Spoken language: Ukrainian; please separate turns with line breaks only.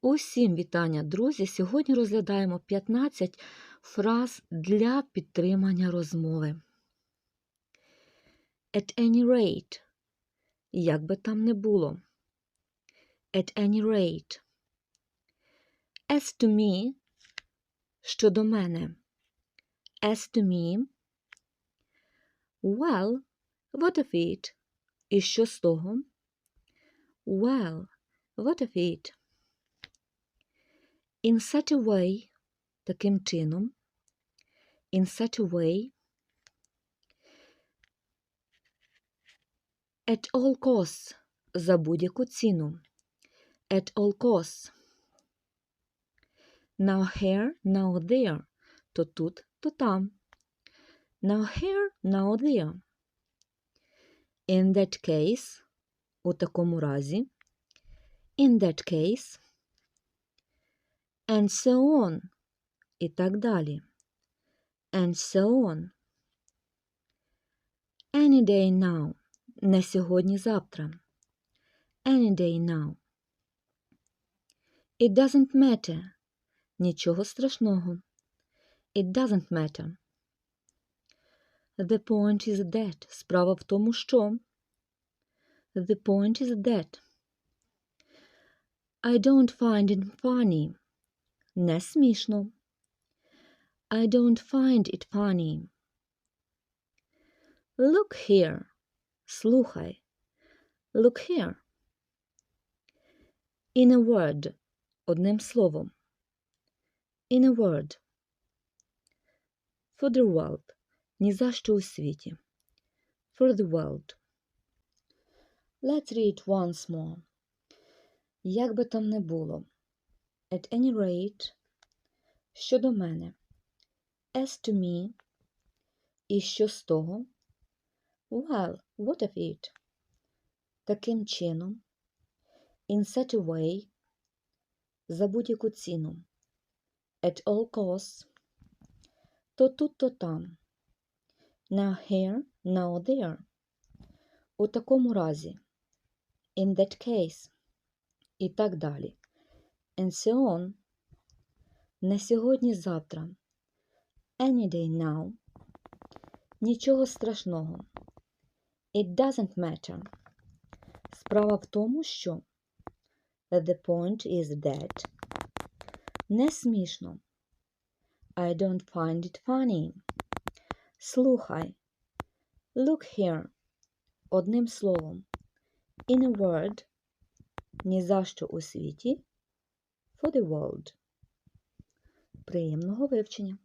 Усім вітання, друзі! Сьогодні розглядаємо 15 фраз для підтримання розмови. At any rate. Як би там не було. At any rate. As to me. Щодо мене. As to me. Well, what of it? І що з того? Well, what of it? In such a way, таким чином, in such a way, at all costs, за будь-яку ціну, at all costs. Now here, now there, то тут, то там. Now here, now there. In that case, у такому разі, in that case, and so on, і так далі. And so on. Any day now, не сьогодні, завтра. Any day now. It doesn't matter. Нічого страшного. It doesn't matter. The point is that. Справа в тому, що. The point is that. I don't find it funny. Не смішно. I don't find it funny. Look here. Слухай. Look here. In a word. Одним словом. In a word. For the world. Ні за що у світі. For the world. Let's read once more. Як би там не було. At any rate, щодо мене, as to me, і що з того, well, what of it, таким чином, in such a way, за будь-яку ціну, at all costs, то тут, то там, now here, now there, у такому разі, in that case, і так далі. On. Не сьогодні, завтра. Any day now. Нічого страшного. It doesn't matter. Справа в тому, що The point is that. Не смішно. I don't find it funny. Слухай. Look here. Одним словом. In a word. Ні за що у світі for the world. Приємного вивчення!